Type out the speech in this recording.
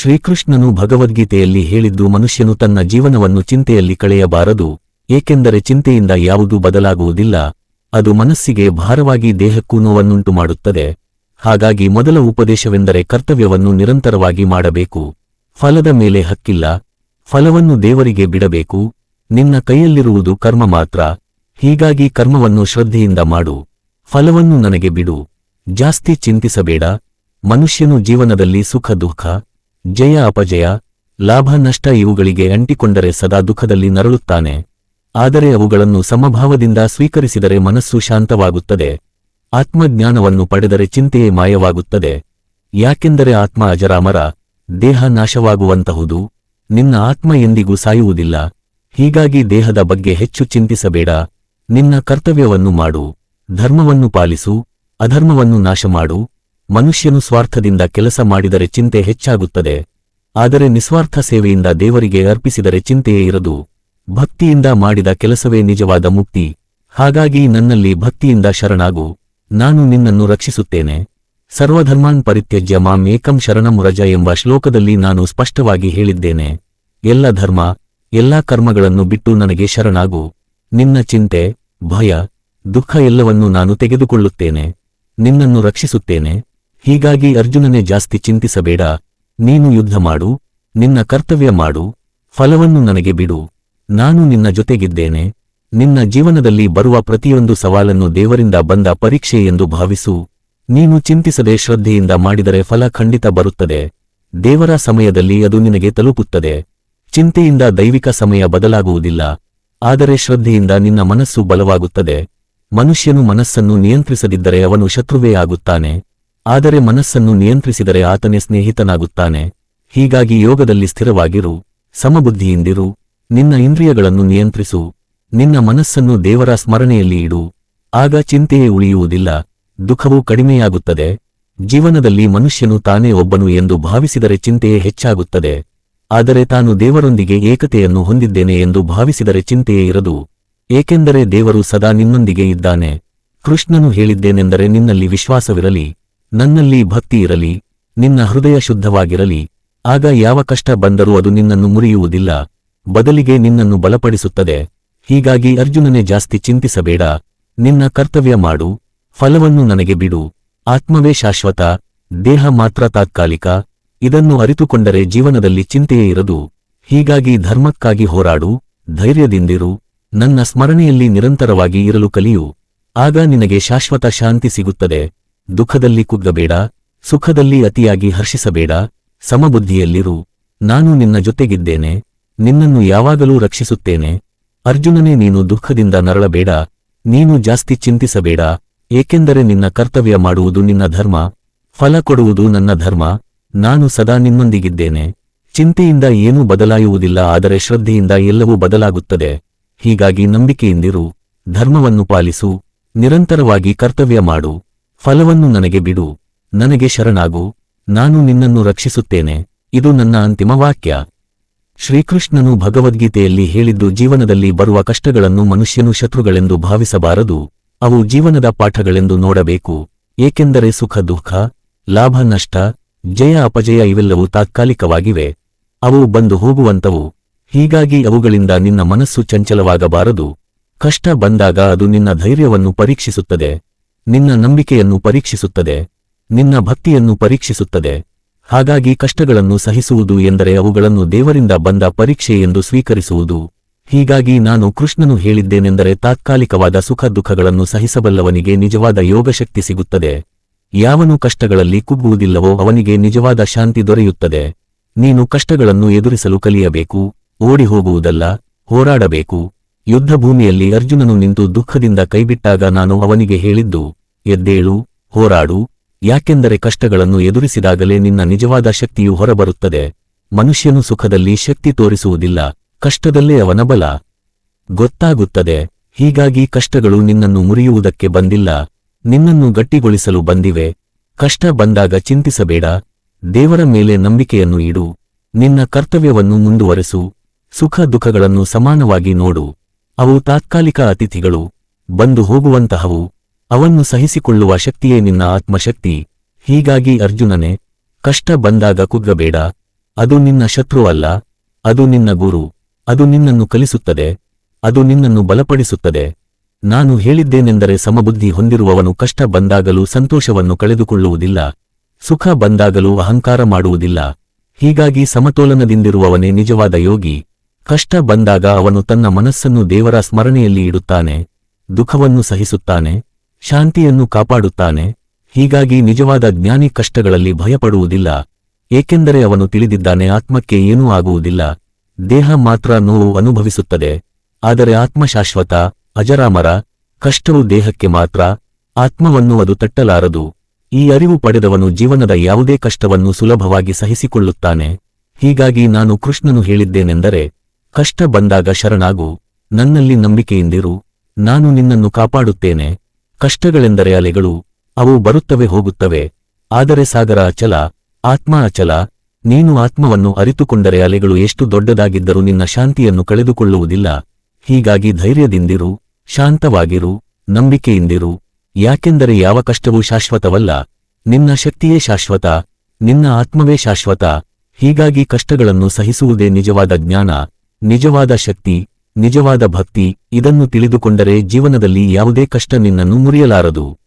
ಶ್ರೀಕೃಷ್ಣನು ಭಗವದ್ಗೀತೆಯಲ್ಲಿ ಹೇಳಿದ್ದು ಮನುಷ್ಯನು ತನ್ನ ಜೀವನವನ್ನು ಚಿಂತೆಯಲ್ಲಿ ಕಳೆಯಬಾರದು, ಏಕೆಂದರೆ ಚಿಂತೆಯಿಂದ ಯಾವುದೂ ಬದಲಾಗುವುದಿಲ್ಲ. ಅದು ಮನಸ್ಸಿಗೆ ಭಾರವಾಗಿ ದೇಹಕ್ಕೂ ನೋವನ್ನುಂಟು ಮಾಡುತ್ತದೆ. ಹಾಗಾಗಿ ಮೊದಲ ಉಪದೇಶವೆಂದರೆ ಕರ್ತವ್ಯವನ್ನು ನಿರಂತರವಾಗಿ ಮಾಡಬೇಕು. ಫಲದ ಮೇಲೆ ಹಕ್ಕಿಲ್ಲ. ಫಲವನ್ನು ದೇವರಿಗೆ ಬಿಡಬೇಕು. ನಿನ್ನ ಕೈಯಲ್ಲಿರುವುದು ಕರ್ಮ ಮಾತ್ರ. ಹೀಗಾಗಿ ಕರ್ಮವನ್ನು ಶ್ರದ್ಧೆಯಿಂದ ಮಾಡು. ಫಲವನ್ನು ನನಗೆ ಬಿಡು. ಜಾಸ್ತಿ ಚಿಂತಿಸಬೇಡ. ಮನುಷ್ಯನು ಜೀವನದಲ್ಲಿ ಸುಖ, ದುಃಖ ಜಯ ಅಪಜಯ, ಲಾಭ ನಷ್ಟ ಇವುಗಳಿಗೆ ಅಂಟಿಕೊಂಡರೆ ಸದಾ ದುಃಖದಲ್ಲಿ ನರಳುತ್ತಾನೆ. ಆದರೆ ಅವುಗಳನ್ನು ಸಮಭಾವದಿಂದ ಸ್ವೀಕರಿಸಿದರೆ ಮನಸ್ಸು ಶಾಂತವಾಗುತ್ತದೆ. ಆತ್ಮಜ್ಞಾನವನ್ನು ಪಡೆದರೆ ಚಿಂತೆಯೇ ಮಾಯವಾಗುತ್ತದೆ. ಯಾಕೆಂದರೆ ಆತ್ಮ ಅಜರಾಮರ, ದೇಹ ನಾಶವಾಗುವಂತಹುದು. ನಿನ್ನ ಆತ್ಮ ಎಂದಿಗೂ ಸಾಯುವುದಿಲ್ಲ. ಹೀಗಾಗಿ ದೇಹದ ಬಗ್ಗೆ ಹೆಚ್ಚು ಚಿಂತಿಸಬೇಡ. ನಿನ್ನ ಕರ್ತವ್ಯವನ್ನು ಮಾಡು. ಧರ್ಮವನ್ನು ಪಾಲಿಸು. ಅಧರ್ಮವನ್ನು ನಾಶ ಮಾಡು ಮನುಷ್ಯನು ಸ್ವಾರ್ಥದಿಂದ ಕೆಲಸ ಮಾಡಿದರೆ ಚಿಂತೆ ಹೆಚ್ಚಾಗುತ್ತದೆ. ಆದರೆ ನಿಸ್ವಾರ್ಥ ಸೇವೆಯಿಂದ ದೇವರಿಗೆ ಅರ್ಪಿಸಿದರೆ ಚಿಂತೆಯೇ ಇರದು. ಭಕ್ತಿಯಿಂದ ಮಾಡಿದ ಕೆಲಸವೇ ನಿಜವಾದ ಮುಕ್ತಿ. ಹಾಗಾಗಿ ನನ್ನಲ್ಲಿ ಭಕ್ತಿಯಿಂದ ಶರಣಾಗು. ನಾನು ನಿನ್ನನ್ನು ರಕ್ಷಿಸುತ್ತೇನೆ. ಸರ್ವಧರ್ಮಾನ್ ಪರಿತ್ಯಜ್ಯ ಮಾಂ ಏಕಂ ಶರಣಮುರಜ ಎಂಬ ಶ್ಲೋಕದಲ್ಲಿ ನಾನು ಸ್ಪಷ್ಟವಾಗಿ ಹೇಳಿದ್ದೇನೆ. ಎಲ್ಲ ಧರ್ಮ, ಎಲ್ಲಾ ಕರ್ಮಗಳನ್ನು ಬಿಟ್ಟು ನನಗೆ ಶರಣಾಗು. ನಿನ್ನ ಚಿಂತೆ, ಭಯ, ದುಃಖ ಎಲ್ಲವನ್ನೂ ನಾನು ತೆಗೆದುಕೊಳ್ಳುತ್ತೇನೆ. ನಿನ್ನನ್ನು ರಕ್ಷಿಸುತ್ತೇನೆ. ಹೀಗಾಗಿ ಅರ್ಜುನನೇ ಜಾಸ್ತಿ ಚಿಂತಿಸಬೇಡ, ನೀನು ಯುದ್ಧ ಮಾಡು, ನಿನ್ನ ಕರ್ತವ್ಯ ಮಾಡು, ಫಲವನ್ನು ನನಗೆ ಬಿಡು. ನಾನು ನಿನ್ನ ಜೊತೆಗಿದ್ದೇನೆ, ನಿನ್ನ ಜೀವನದಲ್ಲಿ ಬರುವ ಪ್ರತಿಯೊಂದು ಸವಾಲನ್ನು ದೇವರಿಂದ ಬಂದ ಪರೀಕ್ಷೆ ಎಂದು ಭಾವಿಸು. ನೀನು ಚಿಂತಿಸದೆ ಶ್ರದ್ಧೆಯಿಂದ ಮಾಡಿದರೆ ಫಲ ಖಂಡಿತ ಬರುತ್ತದೆ. ದೇವರ ಸಮಯದಲ್ಲಿ ಅದು ನಿನಗೆ ತಲುಪುತ್ತದೆ. ಚಿಂತೆಯಿಂದ ದೈವಿಕ ಸಮಯ ಬದಲಾಗುವುದಿಲ್ಲ, ಆದರೆ ಶ್ರದ್ಧೆಯಿಂದ ನಿನ್ನ ಮನಸ್ಸು ಬಲವಾಗುತ್ತದೆ. ಮನುಷ್ಯನು ಮನಸ್ಸನ್ನು ನಿಯಂತ್ರಿಸದಿದ್ದರೆ ಅವನು ಶತ್ರುವೇ ಆಗುತ್ತಾನೆ. ಆದರೆ ಮನಸ್ಸನ್ನು ನಿಯಂತ್ರಿಸಿದರೆ ಆತನೇ ಸ್ನೇಹಿತನಾಗುತ್ತಾನೆ. ಹೀಗಾಗಿ ಯೋಗದಲ್ಲಿ ಸ್ಥಿರವಾಗಿರು, ಸಮಬುದ್ಧಿಯಿಂದಿರು, ನಿನ್ನ ಇಂದ್ರಿಯಗಳನ್ನು ನಿಯಂತ್ರಿಸು, ನಿನ್ನ ಮನಸ್ಸನ್ನು ದೇವರ ಸ್ಮರಣೆಯಲ್ಲಿ ಇಡು. ಆಗ ಚಿಂತೆಯೇ ಉಳಿಯುವುದಿಲ್ಲ, ದುಃಖವೂ ಕಡಿಮೆಯಾಗುತ್ತದೆ. ಜೀವನದಲ್ಲಿ ಮನುಷ್ಯನು ತಾನೇ ಒಬ್ಬನು ಎಂದು ಭಾವಿಸಿದರೆ ಚಿಂತೆಯೇ ಹೆಚ್ಚಾಗುತ್ತದೆ. ಆದರೆ ತಾನು ದೇವರೊಂದಿಗೆ ಏಕತೆಯನ್ನು ಹೊಂದಿದ್ದೇನೆ ಎಂದು ಭಾವಿಸಿದರೆ ಚಿಂತೆಯೇ ಇರದು. ಏಕೆಂದರೆ ದೇವರು ಸದಾ ನಿನ್ನೊಂದಿಗೆ ಇದ್ದಾನೆ. ಕೃಷ್ಣನು ಹೇಳಿದ್ದೇನೆಂದರೆ ನಿನ್ನಲ್ಲಿ ವಿಶ್ವಾಸವಿರಲಿ. ನನ್ನಲ್ಲಿ ಭಕ್ತಿ ಇರಲಿ, ನಿನ್ನ ಹೃದಯ ಶುದ್ಧವಾಗಿರಲಿ, ಆಗ ಯಾವ ಕಷ್ಟ ಬಂದರೂ ಅದು ನಿನ್ನನ್ನು ಮುರಿಯುವುದಿಲ್ಲ, ಬದಲಿಗೆ ನಿನ್ನನ್ನು ಬಲಪಡಿಸುತ್ತದೆ. ಹೀಗಾಗಿ ಅರ್ಜುನನೇ ಜಾಸ್ತಿ ಚಿಂತಿಸಬೇಡ, ನಿನ್ನ ಕರ್ತವ್ಯ ಮಾಡು, ಫಲವನ್ನು ನನಗೆ ಬಿಡು. ಆತ್ಮವೇ ಶಾಶ್ವತ, ದೇಹ ಮಾತ್ರ ತಾತ್ಕಾಲಿಕ, ಇದನ್ನು ಅರಿತುಕೊಂಡರೆ ಜೀವನದಲ್ಲಿ ಚಿಂತೆಯೇ ಇರದು. ಹೀಗಾಗಿ ಧರ್ಮಕ್ಕಾಗಿ ಹೋರಾಡು, ಧೈರ್ಯದಿಂದಿರು, ನನ್ನ ಸ್ಮರಣೆಯಲ್ಲಿ ನಿರಂತರವಾಗಿ ಇರಲು ಕಲಿಯು. ಆಗ ನಿನಗೆ ಶಾಶ್ವತ ಶಾಂತಿ ಸಿಗುತ್ತದೆ. ದುಃಖದಲ್ಲಿ ಕುಗ್ಗಬೇಡ, ಸುಖದಲ್ಲಿ ಅತಿಯಾಗಿ ಹರ್ಷಿಸಬೇಡ, ಸಮಬುದ್ಧಿಯಲ್ಲಿರು. ನಾನು ನಿನ್ನ ಜೊತೆಗಿದ್ದೇನೆ, ನಿನ್ನನ್ನು ಯಾವಾಗಲೂ ರಕ್ಷಿಸುತ್ತೇನೆ. ಅರ್ಜುನನೇ, ನೀನು ದುಃಖದಿಂದ ನರಳಬೇಡ, ನೀನು ಜಾಸ್ತಿ ಚಿಂತಿಸಬೇಡ, ಏಕೆಂದರೆ ನಿನ್ನ ಕರ್ತವ್ಯ ಮಾಡುವುದು ನಿನ್ನ ಧರ್ಮ, ಫಲ ಕೊಡುವುದು ನನ್ನ ಧರ್ಮ. ನಾನು ಸದಾ ನಿನ್ನೊಂದಿಗಿದ್ದೇನೆ ಚಿಂತೆಯಿಂದ ಏನೂ ಬದಲಾಯುವುದಿಲ್ಲ, ಆದರೆ ಶ್ರದ್ಧೆಯಿಂದ ಎಲ್ಲವೂ ಬದಲಾಗುತ್ತದೆ. ಹೀಗಾಗಿ ನಂಬಿಕೆಯಿಂದಿರು. ಧರ್ಮವನ್ನು ಪಾಲಿಸು, ನಿರಂತರವಾಗಿ ಕರ್ತವ್ಯ ಮಾಡು. ಫಲವನ್ನು ನನಗೆ ಬಿಡು, ನನಗೆ ಶರಣಾಗು, ನಾನು ನಿನ್ನನ್ನು ರಕ್ಷಿಸುತ್ತೇನೆ, ಇದು ನನ್ನ ಅಂತಿಮ ವಾಕ್ಯ. ಶ್ರೀಕೃಷ್ಣನು ಭಗವದ್ಗೀತೆಯಲ್ಲಿ ಹೇಳಿದ್ದು ಜೀವನದಲ್ಲಿ ಬರುವ ಕಷ್ಟಗಳನ್ನು ಮನುಷ್ಯನು ಶತ್ರುಗಳೆಂದು ಭಾವಿಸಬಾರದು, ಅವು ಜೀವನದ ಪಾಠಗಳೆಂದು ನೋಡಬೇಕು, ಏಕೆಂದರೆ ಸುಖ, ದುಃಖ, ಲಾಭ, ನಷ್ಟ, ಜಯ, ಅಪಜಯ ಇವೆಲ್ಲವೂ ತಾತ್ಕಾಲಿಕವಾಗಿವೆ, ಅವು ಬಂದು ಹೋಗುವಂತವು, ಹೀಗಾಗಿ ಅವುಗಳಿಂದ ನಿನ್ನ ಮನಸ್ಸು ಚಂಚಲವಾಗಬಾರದು, ಕಷ್ಟ ಬಂದಾಗ ಅದು ನಿನ್ನ ಧೈರ್ಯವನ್ನು ಪರೀಕ್ಷಿಸುತ್ತದೆ. ನಿನ್ನ ನಂಬಿಕೆಯನ್ನು ಪರೀಕ್ಷಿಸುತ್ತದೆ, ನಿನ್ನ ಭಕ್ತಿಯನ್ನು ಪರೀಕ್ಷಿಸುತ್ತದೆ. ಹಾಗಾಗಿ ಕಷ್ಟಗಳನ್ನು ಸಹಿಸುವುದು ಎಂದರೆ ಅವುಗಳನ್ನು ದೇವರಿಂದ ಬಂದ ಪರೀಕ್ಷೆ ಎಂದು ಸ್ವೀಕರಿಸುವುದು. ಹೀಗಾಗಿ ನಾನು ಕೃಷ್ಣನು ಹೇಳಿದ್ದೇನೆಂದರೆ ತಾತ್ಕಾಲಿಕವಾದ ಸುಖ ದುಃಖಗಳನ್ನು ಸಹಿಸಬಲ್ಲವನಿಗೆ ನಿಜವಾದ ಯೋಗಶಕ್ತಿ ಸಿಗುತ್ತದೆ. ಯಾವನು ಕಷ್ಟಗಳಲ್ಲಿ ಕುಗ್ಗುವುದಿಲ್ಲವೋ ಅವನಿಗೆ ನಿಜವಾದ ಶಾಂತಿ ದೊರೆಯುತ್ತದೆ. ನೀನು ಕಷ್ಟಗಳನ್ನು ಎದುರಿಸಲು ಕಲಿಯಬೇಕು ಓಡಿ ಹೋಗುವುದಲ್ಲ ಹೋರಾಡಬೇಕು. ಯುದ್ಧಭೂಮಿಯಲ್ಲಿ ಅರ್ಜುನನು ನಿಂತು ದುಃಖದಿಂದ ಕೈಬಿಟ್ಟಾಗ ನಾನು ಅವನಿಗೆ ಹೇಳಿದ್ದು, ಎದ್ದೇಳು, ಹೋರಾಡು, ಯಾಕೆಂದರೆ ಕಷ್ಟಗಳನ್ನು ಎದುರಿಸಿದಾಗಲೇ ನಿನ್ನ ನಿಜವಾದ ಶಕ್ತಿಯು ಹೊರಬರುತ್ತದೆ. ಮನುಷ್ಯನು ಸುಖದಲ್ಲಿ ಶಕ್ತಿ ತೋರಿಸುವುದಿಲ್ಲ, ಕಷ್ಟದಲ್ಲೇ ಅವನ ಬಲ. ಗೊತ್ತಾಗುತ್ತದೆ, ಹೀಗಾಗಿ ಕಷ್ಟಗಳು ನಿನ್ನನ್ನು ಮುರಿಯುವುದಕ್ಕೆ ಬಂದಿಲ್ಲ, ನಿನ್ನನ್ನು ಗಟ್ಟಿಗೊಳಿಸಲು ಬಂದಿವೆ. ಕಷ್ಟ ಬಂದಾಗ ಚಿಂತಿಸಬೇಡ, ದೇವರ ಮೇಲೆ ನಂಬಿಕೆಯನ್ನು ಇಡು, ನಿನ್ನ ಕರ್ತವ್ಯವನ್ನು ಮುಂದುವರೆಸು, ಸುಖ ದುಃಖಗಳನ್ನು ಸಮಾನವಾಗಿ ನೋಡು. ಅವು ತಾತ್ಕಾಲಿಕ ಅತಿಥಿಗಳು, ಬಂದು ಹೋಗುವಂತಹವು, ಅವನ್ನು ಸಹಿಸಿಕೊಳ್ಳುವ ಶಕ್ತಿಯೇ ನಿನ್ನ ಆತ್ಮಶಕ್ತಿ. ಹೀಗಾಗಿ ಅರ್ಜುನನೇ, ಕಷ್ಟ ಬಂದಾಗ ಕುಗ್ಗಬೇಡ. ಅದು ನಿನ್ನ ಶತ್ರುವಲ್ಲ, ಅದು ನಿನ್ನ ಗುರು, ಅದು ನಿನ್ನನ್ನು ಕಲಿಸುತ್ತದೆ, ಅದು ನಿನ್ನನ್ನು ಬಲಪಡಿಸುತ್ತದೆ. ನಾನು ಹೇಳಿದ್ದೇನೆಂದರೆ ಸಮಬುದ್ಧಿ ಹೊಂದಿರುವವನು ಕಷ್ಟ ಬಂದಾಗಲೂ ಸಂತೋಷವನ್ನು ಕಳೆದುಕೊಳ್ಳುವುದಿಲ್ಲ, ಸುಖ ಬಂದಾಗಲೂ ಅಹಂಕಾರ ಮಾಡುವುದಿಲ್ಲ. ಹೀಗಾಗಿ ಸಮತೋಲನದಿಂದಿರುವವನೇ ನಿಜವಾದ ಯೋಗಿ. ಕಷ್ಟ ಬಂದಾಗ ಅವನು ತನ್ನ ಮನಸ್ಸನ್ನು ದೇವರ ಸ್ಮರಣೆಯಲ್ಲಿ ಇಡುತ್ತಾನೆ, ದುಃಖವನ್ನು ಸಹಿಸುತ್ತಾನೆ, ಶಾಂತಿಯನ್ನು ಕಾಪಾಡುತ್ತಾನೆ. ಹೀಗಾಗಿ ನಿಜವಾದ ಜ್ಞಾನಿ ಕಷ್ಟಗಳಲ್ಲಿ ಭಯಪಡುವುದಿಲ್ಲ, ಏಕೆಂದರೆ ಅವನು ತಿಳಿದಿದ್ದಾನೆ ಆತ್ಮಕ್ಕೆ ಏನೂ ಆಗುವುದಿಲ್ಲ. ದೇಹ ಮಾತ್ರ ನೋವು ಅನುಭವಿಸುತ್ತದೆ, ಆದರೆ ಆತ್ಮ ಶಾಶ್ವತ ಅಜರಾಮರ ಕಷ್ಟವು ದೇಹಕ್ಕೆ ಮಾತ್ರ, ಆತ್ಮವನ್ನು ಅದು ತಟ್ಟಲಾರದು. ಈ ಅರಿವು ಪಡೆದವನು ಜೀವನದ ಯಾವುದೇ ಕಷ್ಟವನ್ನು ಸುಲಭವಾಗಿ ಸಹಿಸಿಕೊಳ್ಳುತ್ತಾನೆ. ಹೀಗಾಗಿ ನಾನು ಕೃಷ್ಣನು ಹೇಳಿದ್ದೇನೆಂದರೆ ಕಷ್ಟ ಬಂದಾಗ ಶರಣಾಗು, ನನ್ನಲ್ಲಿ ನಂಬಿಕೆಯಿಂದಿರು, ನಾನು ನಿನ್ನನ್ನು ಕಾಪಾಡುತ್ತೇನೆ. ಕಷ್ಟಗಳೆಂದರೆ ಅಲೆಗಳು, ಅವು ಬರುತ್ತವೆ ಹೋಗುತ್ತವೆ. ಆದರೆ ಸಾಗರ ಅಚಲ, ಆತ್ಮ ಅಚಲ, ನೀನು ಆತ್ಮವನ್ನು ಅರಿತುಕೊಂಡರೆ ಅಲೆಗಳು ಎಷ್ಟು ದೊಡ್ಡದಾಗಿದ್ದರೂ ನಿನ್ನ ಶಾಂತಿಯನ್ನು ಕಳೆದುಕೊಳ್ಳುವುದಿಲ್ಲ. ಹೀಗಾಗಿ ಧೈರ್ಯದಿಂದಿರು, ಶಾಂತವಾಗಿರು, ನಂಬಿಕೆಯಿಂದಿರು. ಯಾಕೆಂದರೆ ಯಾವ ಕಷ್ಟವೂ ಶಾಶ್ವತವಲ್ಲ. ನಿನ್ನ ಶಕ್ತಿಯೇ ಶಾಶ್ವತ, ನಿನ್ನ ಆತ್ಮವೇ ಶಾಶ್ವತ. ಹೀಗಾಗಿ ಕಷ್ಟಗಳನ್ನು ಸಹಿಸುವುದೇ ನಿಜವಾದ ಜ್ಞಾನ. ನಿಜವಾದ ಶಕ್ತಿ ನಿಜವಾದ ಭಕ್ತಿ ಇದನ್ನು ತಿಳಿದುಕೊಂಡರೆ ಜೀವನದಲ್ಲಿ ಯಾವುದೇ ಕಷ್ಟ ನಿನ್ನನ್ನು ಮುರಿಯಲಾರದು.